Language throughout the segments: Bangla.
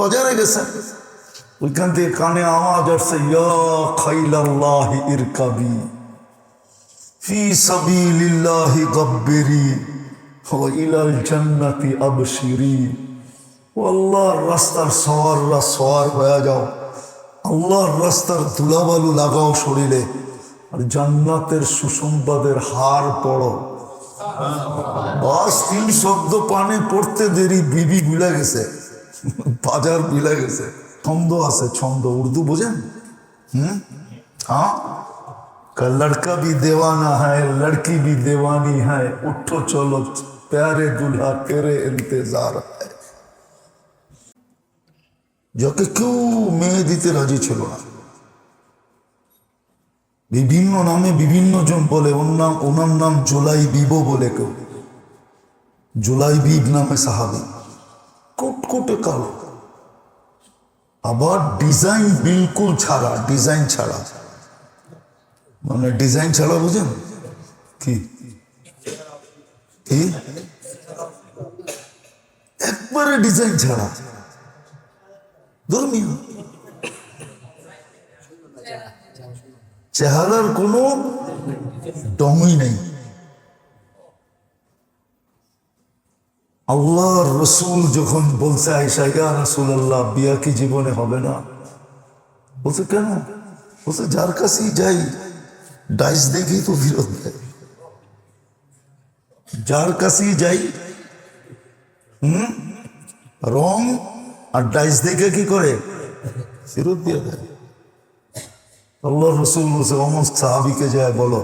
বাজারে গেছেন ওইখান থেকে কানে আওয়াজ আসছে, ইয়া খাইলাল্লাহি ইরকাবি, ফি সাবিলিল্লাহি গব্বিরি ইলাল জান্নাতি আবশিরি। আল্লাহর রাস্তার সওয়াররা সওয়ার হয়ে যাও। আল্লাহর রাস্তার ধুলাবালু লাগাও শরীরে, আর জান্নাতের সুসংবাদের হার পড়ো। বাস তিন শব্দ পানে পড়তে দেরি, বিবি ভুলে গেছে। বাজার মিলে গেছে। ছন্দ আছে, ছন্দ। উর্দু বোঝেন? হুম? হ্যাঁ? লড়কা ভি দেওয়ানা হ্যায়, লড়কি ভি দেওয়ানি হ্যায়, উঠো চলো, প্যারে দুলহা তেরে ইন্তজার হ্যায়। যাকে কেউ মেয়ে দিতে রাজি ছিল না। বিভিন্ন নামে বিভিন্ন জন বলে, ওর নাম, ওনার নাম জোলাই বিবো বলে কেউ। জোলাই বিব নামে সাহাবি। কোটকোটে কালো আবার ডিজাইন বিলকুল ছাড়া ডিজাইন ছাড়া। মানে ডিজাইন ছাড়া বুঝেন? কি? একবারে ডিজাইন ছাড়া। ধর্মীয়। চেহারার কোনো ডমই নেই। আল্লাহর রসুল যখন বলছে আয়সা ইয়া রসুল্লাহ বিয়া কি জীবনে হবে না? বলছে, কেন? বলছে, যার কাছেই যাই, ডাইস দেখি তো ফিরত দেয়। যার কাছেই যাই, হুম, রং আর ডাইস দেখে কি করে? ফেরত দিয়ে দেয়। আল্লাহ রসুল বলছে, অমুক সাহাবিকে যায় বলো,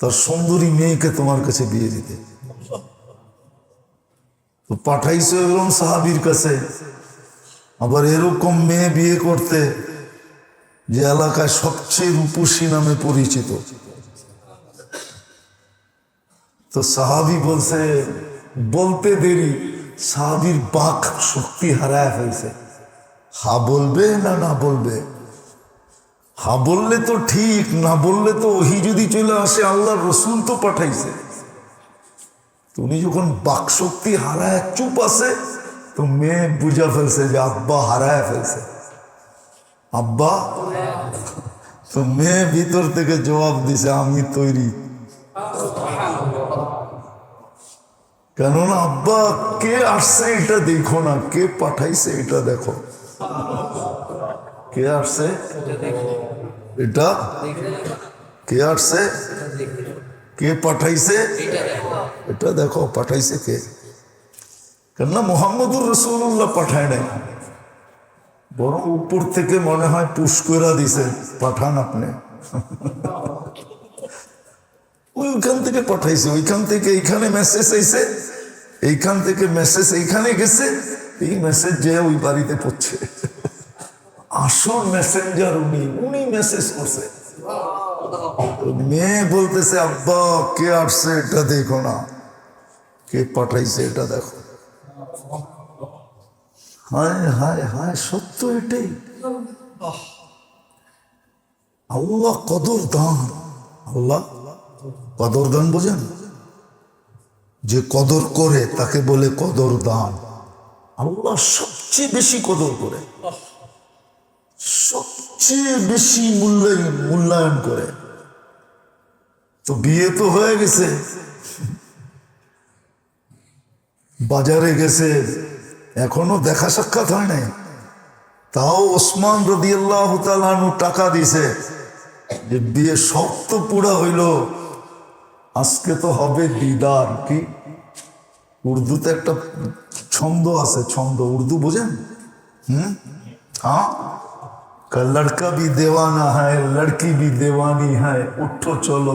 তার সুন্দরী মেয়েকে তোমার কাছে বিয়ে দিতে। তো পাঠাইছো এরকম সাহাবির কাছে। আবার এরকম মেয়ে বিয়ে করতে যে এলাকায় সবচেয়ে রূপসী নামে পরিচিত। তো সাহাবি বলছে, বলতে দেরি, সাহাবির বাক শক্তি হারায় ফেলছে। হা বলবে না না বলবে? হা বললে তো ঠিক, না বললে তো ওহি যদি চলে আসে আল্লাহ রসুল তো পাঠাইছে। তুমি যখন বাক শক্তি হারায় চুপ আছে তো মেয়ে বুঝা ফেলছে যে আব্বা হারায় ফেলছে আব্বা তো মেয়ে ভিতর থেকে জবাব দিছে আমি তৈরি কেননা আব্বা কে আসছে এটা দেখো না কে পাঠাইছে এটা দেখো কে আসছে এটা কে আসছে কে পাঠাইছে? এটা দেখো পাঠাইছে কে? কেননা মোহাম্মদুর রসুল্লাহ পাঠায় নাই। বরং উপর থেকে মনে হয় পুষ্করা দিছে পাঠান আপনি। ওইখান থেকে পাঠাইছে ওইখান থেকে এইখানে মেসেজ আইছে এইখান থেকে মেসেজ এইখানে গেছে এই মেসেজ যে ওই বাড়িতে পড়ছে। আসল মেসেঞ্জার উনি উনি মেসেজ করছে। মেয়ে বলতেছে, আব্বা, কে আসছে এটা দেখো না। কে পাঠাইছে এটা দেখো। হায় হায় হায়, সত্য এটাই। আল্লাহ কদর দান। আল্লাহ কদর দান বোঝেন? যে কদর করে, তাকে বলে কদর দান। আল্লাহ সবচেয়ে বেশি কদর করে। সবচেয়ে বেশি মূল্যায়ন মূল্যায়ন করে। তো বিয়ে তো হয়ে গেছে। বাজারে গেছে, এখনও দেখা সাক্ষাৎ হয় নাই। তাও ওসমান রবি তালানু টাকা দিছে যে বিয়ে সব তো পুরা হইল। আজকে তো হবে দিদার কি? উর্দুতে একটা ছন্দ আছে, ছন্দ। উর্দু বোঝেন? হুম? হ্যাঁ? লড়কা বি দেওয়ানা হ্যাঁ লড়কি বি দেওয়ানি হ্যাঁ উঠো চলো।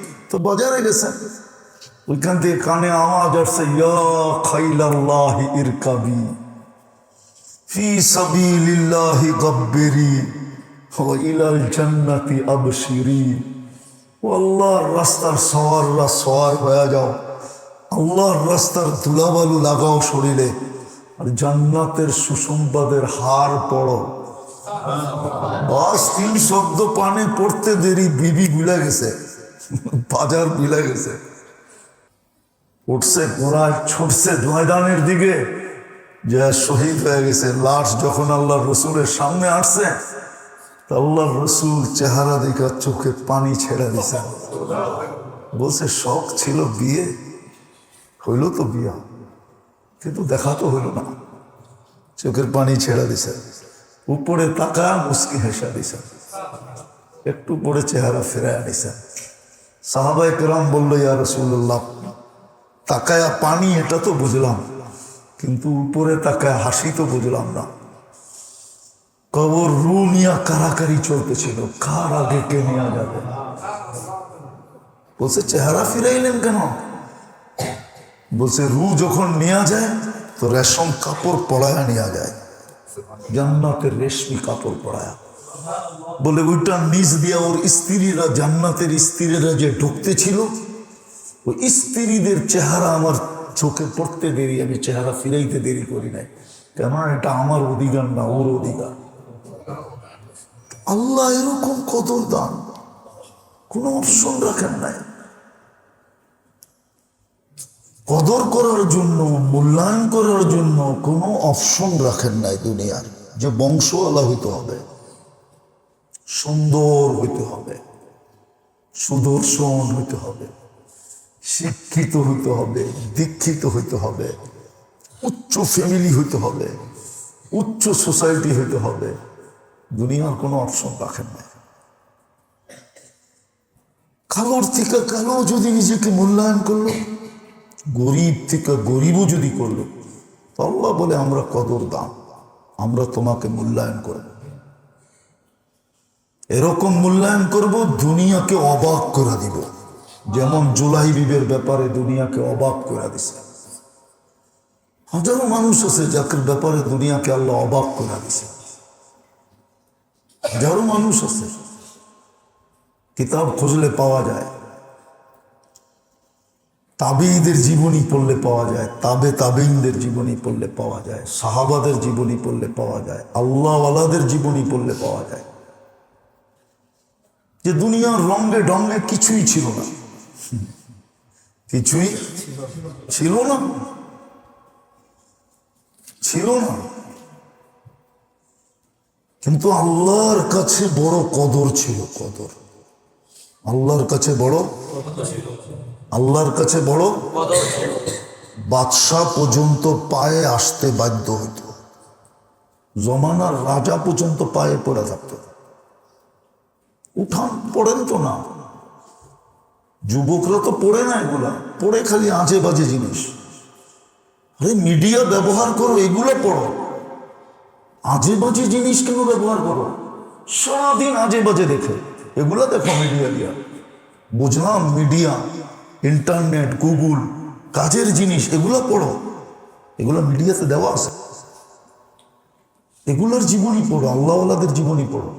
তো বাজারে গেছেন ওইখান থেকে কানে আওয়াজ আসছে, ইয়া খাইলাল্লাহি ইরকাবি, ফি সাবিলিল্লাহি গব্বিরি ইলাল জান্নাতি আবশিরি। আল্লাহর রাস্তার সওয়াররা সওয়ার হয়ে যাও। আল্লাহর রাস্তার ধুলাবালু লাগাও শরীরে, আর জান্নাতের সুসংবাদের হার পড়ো। বাস তিন শব্দ পানে পড়তে দেরি, বিবি ভুলে গেছে। বাজার ভুলে গেছে। উঠছে ঘোড়ায় ছুটছে ময়দানের দিকে। যে শহীদ হয়ে গেছে। লাশ যখন আল্লাহ রসুলের সামনে আসছে আল্লাহ রসুল চেহারা দেখা চোখে পানি ছেড়ে দিছে। বলছে, শখ ছিল বিয়ে, হইল তো বিয়া। কিন্তু দেখা তো হইল না। চোখের পানি ছেড়ে দিছে। উপরে তাকা মুসকি হেসা দিছে। একটু পরে চেহারা ফেরায় দিছে। সাহাবাই কেরাম বলল, ইয়া রসুল্লাহ তাকায়া পানি, এটা তো বুঝলাম, কিন্তু উপরে তাকায় হাসি তো বুঝলাম না। কবর রু নিয়া কারাকারি চলতেছিল, কার আগে কে নেওয়া যাবে? বলছে, চেহারা ফিরাইলেন কেন? বলছে, রু যখন নেওয়া যায়, তো রেশম কাপড় পড়ায়া নেওয়া যায়, জান্নাতের রেশমি কাপড় পড়ায়া বলে ওইটা নিজ দিয়া ওর স্ত্রীরা, জান্নাতের স্ত্রীরা যে ঢুকতে ছিল, ওই স্ত্রীদের চেহারা আমার চোখে পড়তে দেরি, আমি চেহারা ফিরাইতে দেরি করি নাই। কেন এটা আমার অধিকার না ওর অধিকার। আল্লাহ এরকম কদর দান, কোনো অপশন রাখেন নাই। কদর করার জন্য, মূল্যায়ন করার জন্য কোনো অপশন রাখেন নাই দুনিয়ার, যে বংশওয়ালা হইতে হবে। সুন্দর হইতে হবে, সুদর্শন হইতে হবে, শিক্ষিত হইতে হবে, দীক্ষিত হইতে হবে, উচ্চ ফ্যামিলি হইতে হবে, উচ্চ সোসাইটি হইতে হবে। দুনিয়ার কোনো অপশন রাখেন না কালোর থেকে কালো যদি নিজেকে মূল্যায়ন করল? গরিব থেকে গরিবও যদি করল আল্লাহ বলে, আমরা কদর দাম, আমরা তোমাকে মূল্যায়ন করব। এরকম মূল্যায়ন করব, দুনিয়াকে অবাক করে দিব। যেমন জুলাই বিবের ব্যাপারে দুনিয়াকে অবাক করে দিছে। হাজারো মানুষ আছে যাদের ব্যাপারে দুনিয়াকে আল্লাহ অবাক করে দিছে। হাজারো মানুষ আছে। কিতাব খুঁজলে পাওয়া যায়। তাবেইদের জীবনী পড়লে পাওয়া যায়। তাবে তাবেইনদের জীবনী পড়লে পাওয়া যায়। সাহাবাদের জীবনী পড়লে পাওয়া যায়। আল্লাহওয়ালাদের জীবনী পড়লে পাওয়া যায়। যে দুনিয়ার রঙে ডঙ্গে কিছুই ছিল না। কিছুই ছিল না। ছিল না। কিন্তু আল্লাহর কাছে বড় কদর ছিল, কদর। আল্লাহর কাছে বড় আল্লাহর কাছে বড় বাদশাহ পর্যন্ত পায়ে আসতে বাধ্য হইত। জমানার রাজা পর্যন্ত পায়ে পড়ে থাকতো। উঠান, পড়েন তো না। যুবকরা তো পড়ে না এগুলা, পড়ে খালি আজে বাজে জিনিস। আরে মিডিয়া ব্যবহার করো, এগুলো পড়ো। আজে বাজে জিনিস কেন ব্যবহার করো? সারাদিন আজে বাজে দেখে। এগুলো দেখো মিডিয়া দিয়া। বুঝলাম মিডিয়া ইন্টারনেট গুগল কাজের জিনিস, এগুলো পড়ো। এগুলো মিডিয়াতে দেওয়া আছে। এগুলোর জীবনী পড়ো, আল্লাহওয়ালাদের জীবনী পড়ো।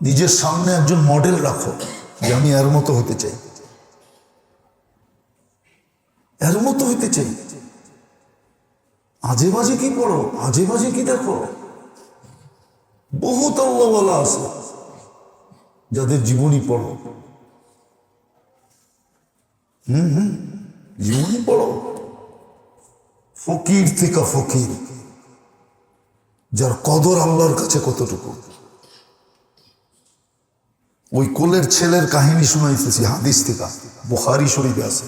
নিজের সামনে একজন মডেল রাখো, যে আমি এর মতো হতে চাই। এর মতো হইতে চাই। আজে বাজে কি পড়ো? আজে বাজে কি দেখো? বহুত আল্লাহওয়ালা আছে, যাদের জীবনী পড়ো। হুম হুম, জীবনী পড়ো। ফকির থেকে ফকির, যার কদর আল্লাহর কাছে কতটুকু? ওই কোলের ছেলের কাহিনী শুনাইতেছি, হাদিস থেকে। বুখারি শরীফে আছে।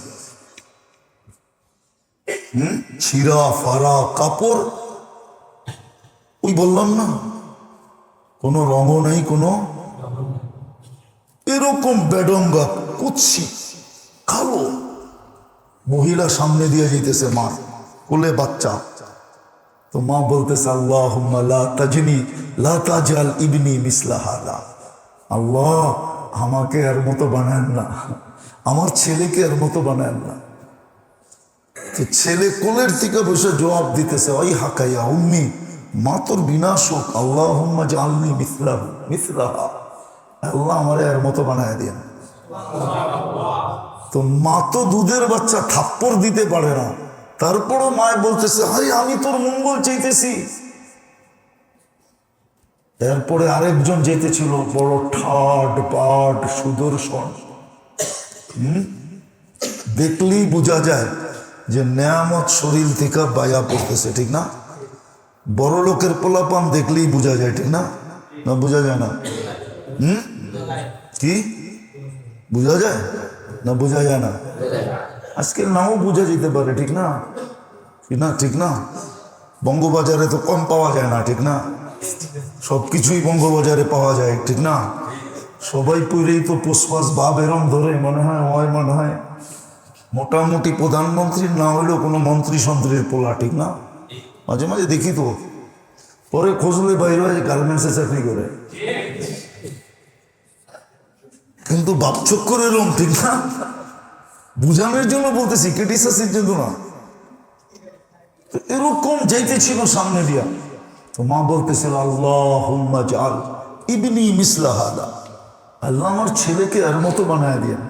ছিঁড়া ফাড়া কাপড়। ওই বললাম না, কোনো রঙও নেই, কোনো এরকম বেডঙ্গা, কুৎসি, কালো। মহিলা সামনে দিয়ে যেতেছে মা কোলে বাচ্চা। তো মা বলতেছে আল্লাহ তাজনি, লা তাজাল ইবনি মিসলা হাদা। আল্লাহ, আমাকে এর মতো বানান না। আমার ছেলেকে এর মতো বানান না। তো ছেলে কোলের থেকে বসে জবাব দিতেছে, ওই হাকাইয়া উম্মি, মা তোর বিনাশ হোক। আল্লাহ জালনি মিসলাহ, মিসলাহা। আল্লাহ আমার এর মতো বানায় দিন। তো মা তো দুধের বাচ্চা থাপ্পড় দিতে পারে না। তারপরও মায় বলতেছে আরে আমি তোর মঙ্গল চাইতেছি। এরপরে আরেকজন যেতেছিল, বড় ঠাট পাট সুদর্শন। দেখলেই বোঝা যায় যে নেয়ামত শরীর থেকে বায়া পড়তেছে, ঠিক না? বড় লোকের পোলাপান দেখলেই বোঝা যায়, ঠিক না? না বোঝা যায় না? হুম? কি? বোঝা যায়? না বোঝা যায় না? আজকে নাও বোঝা যেতে পারে, ঠিক না? ঠিক না ঠিক না? বঙ্গবাজারে তো কম পাওয়া যায় না, ঠিক না? সব কিছুই বঙ্গবাজারে পাওয়া যায়, ঠিক না? সবাই পইলেই তো পুষ্পাস বা বেরম ধরে, মনে হয় হয়, মনে হয়। মোটামুটি প্রধানমন্ত্রীর না হলেও কোনো মন্ত্রী সন্ত্রীর পোলা, ঠিক না? মাঝে মাঝে দেখি তো, পরে খোঁজলে বাইরে হয়, গার্মেন্টসে চাকরি করে। কিন্তু বাপচক্কর এরম, ঠিক না? বুঝানোর জন্য বলতেছি ক্রিটিসাসের জন্য না। এরকম যাইতেছিল সামনে দিয়া। তো মা বলতেছিল আল্লাহ ইবনি আল্লাহ আমার ছেলেকে এর মতো বানায় দিয়া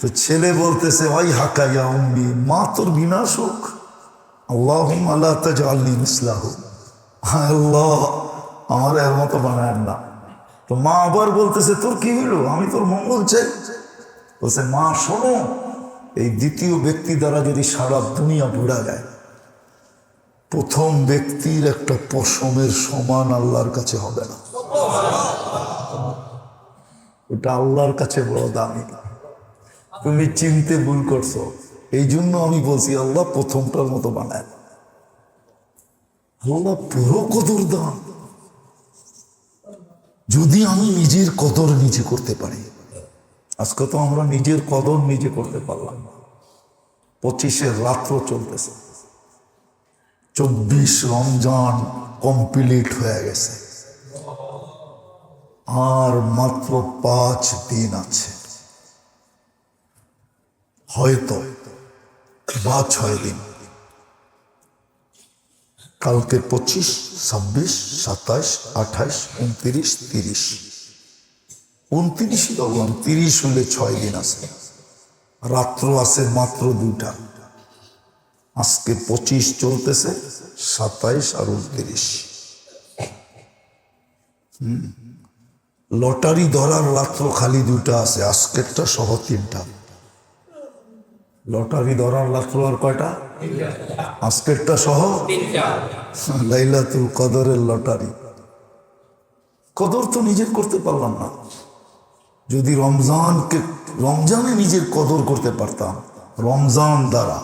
তো ছেলে বলতেছে ওই হাকাইয়া উম্বি মা তোর বিনাশ হোক। আল্লাহ আল্লাহ তাজআলনি মিসলাহু। হায় আল্লাহ আমার এর মতো বানায় না। তো মা আবার বলতেছে, তোর কি হইল? আমি তোর মঙ্গল চাই। বলছে, মা, শোনো, এই দ্বিতীয় ব্যক্তি দ্বারা যদি সারা দুনিয়া বুড়া যায় প্রথম ব্যক্তির একটা পশমের সমান আল্লাহর কাছে হবে না। ওটা আল্লাহর কাছে বড় দামি তুমি চিনতে ভুল করছ। এই জন্য আমি বলছি, আল্লাহ প্রথমটার মতো বানায়। আল্লাহ পুরো কদর দাম যদি আমি নিজের কদর নিজে করতে পারি, আজকে তো আমরা নিজের কদর নিজে করতে পারলাম না। পঁচিশের রাত্র চলতেছে। চব্বিশ রমজান কমপ্লিট হয়ে গেছে। আর মাত্র পাঁচ দিন আছে। হয়তো বা ছয় দিন। কালকে পঁচিশ, ছাব্বিশ, সাতাশ, আঠাশ, উনত্রিশ, তিরিশ। উনত্রিশই বললাম তিরিশ হলে ছয় দিন আছে। রাত্র আছে মাত্র দুটা আজকে পঁচিশ চলতেছে, সাতাইশ আর উনত্রিশ। লটারি ধরার রাত্র খালি দুটা আছে, আজকেরটা সহ তিনটা। লটারি ধরার রাত্র আর কয়টা? আজকেরটা সহ লাইলাতুল কদরের লটারি। কদর তো নিজের করতে পারলাম না। যদি রমজানকে, রমজানে নিজের কদর করতে পারতাম, রমজান দ্বারা।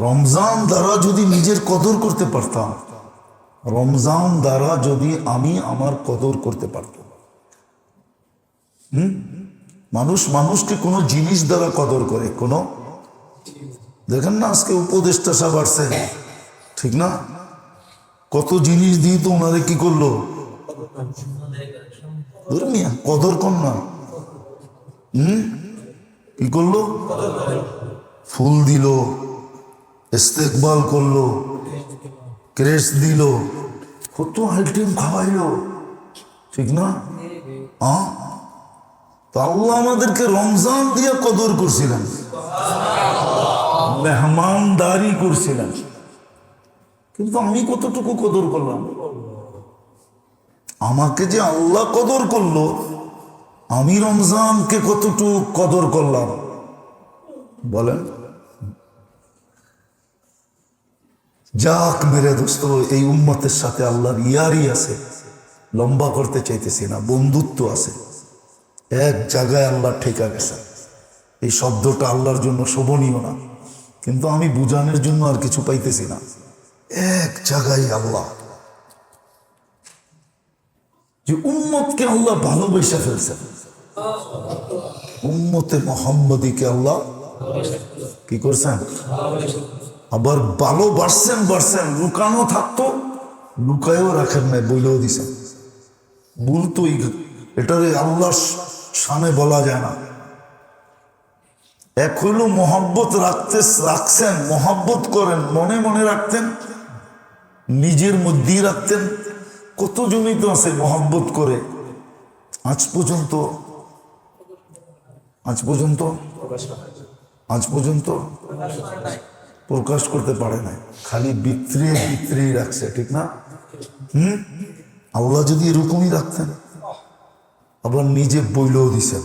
রমজান দ্বারা যদি নিজের কদর করতে পারতাম, রমজান দ্বারা যদি আমি আমার কদর করতে পারতাম। হুম? মানুষ মানুষকে কোনো জিনিস দ্বারা কদর করে, কোনো? দেখেন না আজকে উপদেষ্টা সব আসছে। ঠিক না? কত জিনিস দিয়ে তো ওনারে কি করল? কদর কর না। হুম? কি করল? ফুল দিল। ইস্তেকবাল করল ক্রেস দিল, কত আইটেম খাওয়াইলো। ঠিক না? হ্যাঁ? তো আল্লাহ আমাদেরকে রমজান দিয়ে কদর করছিলেন। মেহমানদারি করছিলেন। কিন্তু আমি কতটুকু কদর করলাম? আমাকে যে আল্লাহ কদর করল, আমি রমজানকে কতটুকু কদর করলাম? বলেন। যাক মেরে দোস্ত, এই উম্মতের সাথে আল্লাহর ইয়ারই আছে। লম্বা করতে চাইতেছি না, বন্ধুত্ব আছে। এক জায়গায় আল্লাহ ঠেকা গেছে। এই শব্দটা আল্লাহর জন্য শোভনীয় না, কিন্তু আমি বুঝানোর জন্য আর কিছু পাইতেছি না। এক জায়গায় আল্লাহ। যে উম্মতকে আল্লাহ ভালোবেসে ফেলছেন উম্মতে মোহাম্মদীকে আল্লাহ কি করছেন? আবার ভালো বাড়ছেন বাড়ছেন, লুকানো থাকতো। লুকায়ও রাখেন নাই, বইলেও দিছেন। ভুল তো এটারে আল্লাহর সামনে বলা যায় না। এক হইল মোহাব্বত রাখতে রাখছেন, মোহাব্বত করেন, মনে মনে রাখতেন, নিজের মধ্যেই রাখতেন। কত জমি তো আছে মোহাব্বত করে? আজ পর্যন্ত আজ পর্যন্ত আজ পর্যন্ত। প্রকাশ করতে পারে না খালি বিত্রে বিত্রেই রাখছে, ঠিক না? হুম? আল্লাহ যদি এরকমই রাখতেন, আবার নিজে বইলেও দিছেন।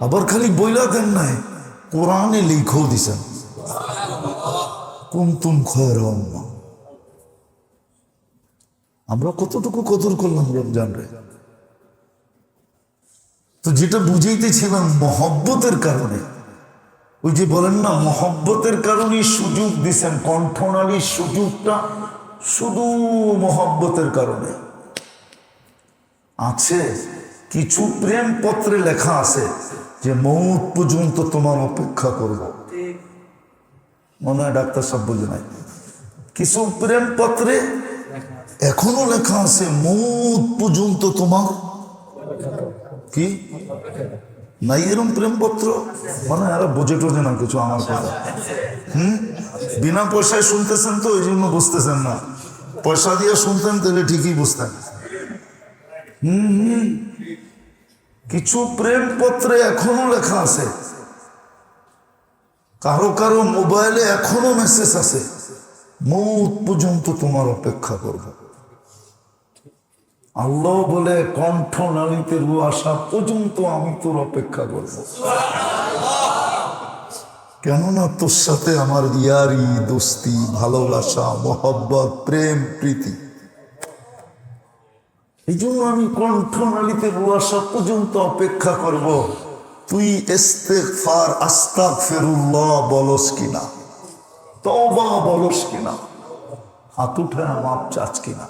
আবার খালি বইলা দেন নাই, কোরআনে লিখেও দিছেন। কুমতুম খয়ের। আমরা কতটুকু কদর করলাম রমজান রে। তো যেটা বুঝাইতেছিলাম মহব্বতের কারণে ওই যে বলেন না, মহব্বতের কারণে সুযোগ দিছেন কণ্ঠনালীর সুযোগটা শুধু মহব্বতের কারণে। আছে কিছু প্রেম পত্রে লেখা আছে যে, মৌত পর্যন্ত তোমার অপেক্ষা করব। মনে হয় ডাক্তার সব বুঝে নাই। কিছু প্রেম পত্রে এখনও লেখা আছে, মৌত পর্যন্ত তোমার কি? নাই এরম প্রেমপত্র? মানে এরা বোঝে টোঝে না কিছু আমার কথা। হুম? বিনা পয়সায় শুনতেছেন তো ওই জন্য বুঝতেছেন না। পয়সা দিয়ে শুনতেন, তাহলে ঠিকই বুঝতেন। হুম হুম। কিছু প্রেমপত্রে এখনও লেখা আছে। কারও কারও মোবাইলে এখনও মেসেজ আছে। মৌত পর্যন্ত তোমার অপেক্ষা করব। আল্লাহ বলে, কণ্ঠ নালীতে রু আসা পর্যন্ত আমি তোর অপেক্ষা করব। কেননা তোর সাথে আমার ইয়ারি, দোস্তি, ভালোবাসা, মোহব্বত, প্রেম, প্রীতি। এই জন্য আমি কণ্ঠ নালীতে রু আসা পর্যন্ত অপেক্ষা করব। তুই ইস্তেগফার, আস্তাগফিরুল্লাহ বলস কিনা? তবা বলস কিনা? হাত উঠে মাপ চাচ কিনা?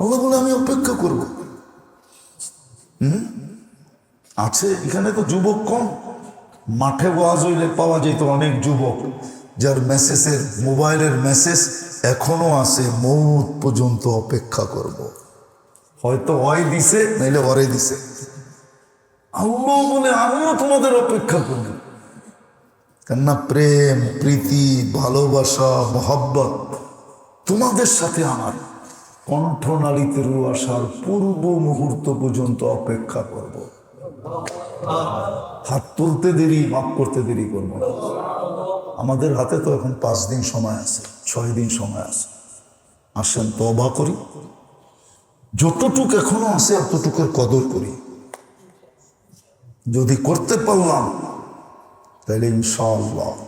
আল্লাহ বলে আমি অপেক্ষা করব। হুম? আছে, এখানে তো যুবক কম। মাঠে ওয়াজ হইলে পাওয়া যেত অনেক যুবক, যার মেসেজের, মোবাইলের মেসেজ এখনও আছে, মৌত পর্যন্ত অপেক্ষা করব। হয়তো হয় দিছে, নাইলে অরে দিছে। আল্লাহ বলে, আমিও তোমাদের অপেক্ষা করব। কেননা প্রেম, প্রীতি, ভালোবাসা, মহব্বত তোমাদের সাথে আমার কণ্ঠনালীতে রু আসার পূর্ব মুহূর্ত পর্যন্ত অপেক্ষা করব। হাত তুলতে দেরি মাফ করতে দেরি করব আমাদের হাতে তো এখন পাঁচ দিন সময় আছে, ছয় দিন সময় আছে। আসেন তো তবা করি। যতটুক এখনও আছে, অতটুকুর কদর করি। যদি করতে পারলাম, তাহলে ইনশাআল্লাহ।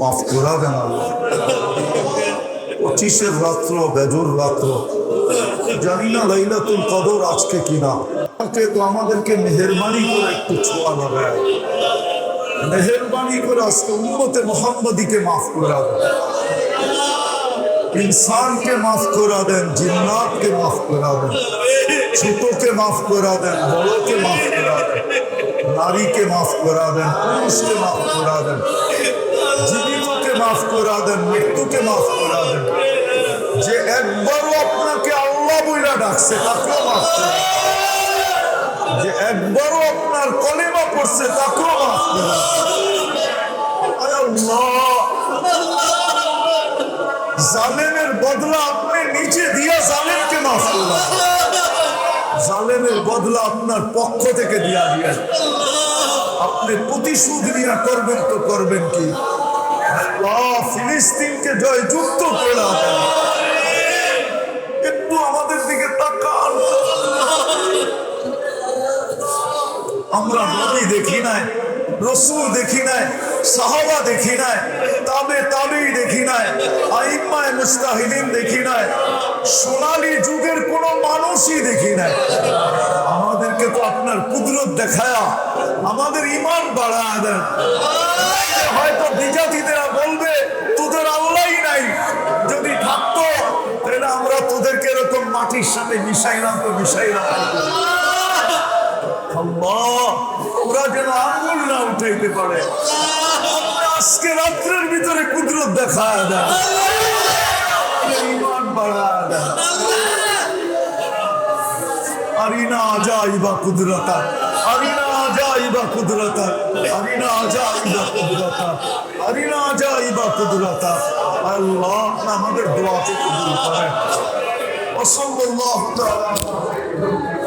মাফ করা দেন আল্লাহ। পঁচিশের রাত্র বেজর রাত্র। জানি না লাইলাতুল কদর আজকে কিনা। তাকে তো আমাদেরকে মেহরবানি করে একটু ছোঁয়া লাগায়। মেহরবানি করে আজকে উম্মতে মোহাম্মদীকে মাফ করা দেন। ইনসানকে মাফ করা দেন, জিন্নাতকে মাফ করা দেন, ছোটকে মাফ করা দেন, বড়কে মাফ করা দেন, নারীকে মাফ করা দেন, পুরুষকে মাফ করা দেন। জীবিতকে মাফ করা দেন, মৃত্যুকে মাফ করা দেন। যে একবারও আপনাকে আল্লাহ বইলা ডাকছে, তাকেও মাফ করে যে একবারও আপনার কলেমা পড়ছে, তাকেও মাফ করে জালেমের বদলা আপনি নিচে দিয়া জালেমকে মাফ করলেন জালেমের বদলা আপনার পক্ষ থেকে দিয়া দিয়ে। আপনি প্রতিশোধ নিয়ে করবেন তো করবেন কি? ফিলিস্তিনকে জয়যুক্ত করে একটু আমাদের দিকে তাকান। আমরা নবী দেখি নাই, রসুল দেখি নাই, সাহাবা দেখি নাই, তাবে তাবেই দেখি নাই আইম্মায় মুস্তাহিদিন দেখি নাই, সোনালী যুগের কোন মানুষই দেখি নাই। আমাদেরকে তো আপনার কুদরত দেখায়া, আমাদের ইমান বাড়ায় দেন। হয়তো বিজাতিদেরা বলবে মাটির সাথে মিশাইলাম তো মিশাইলাম ওরা যেন আঙ্গুল না উঠাইতে পারে। আজকে রাত্রের ভিতরে কুদরত দেখায় দেয়। আরিনা আজাইবা আমাদের দোয়াকে কবুল করেন ওসল্লাল্লাহু তাআলা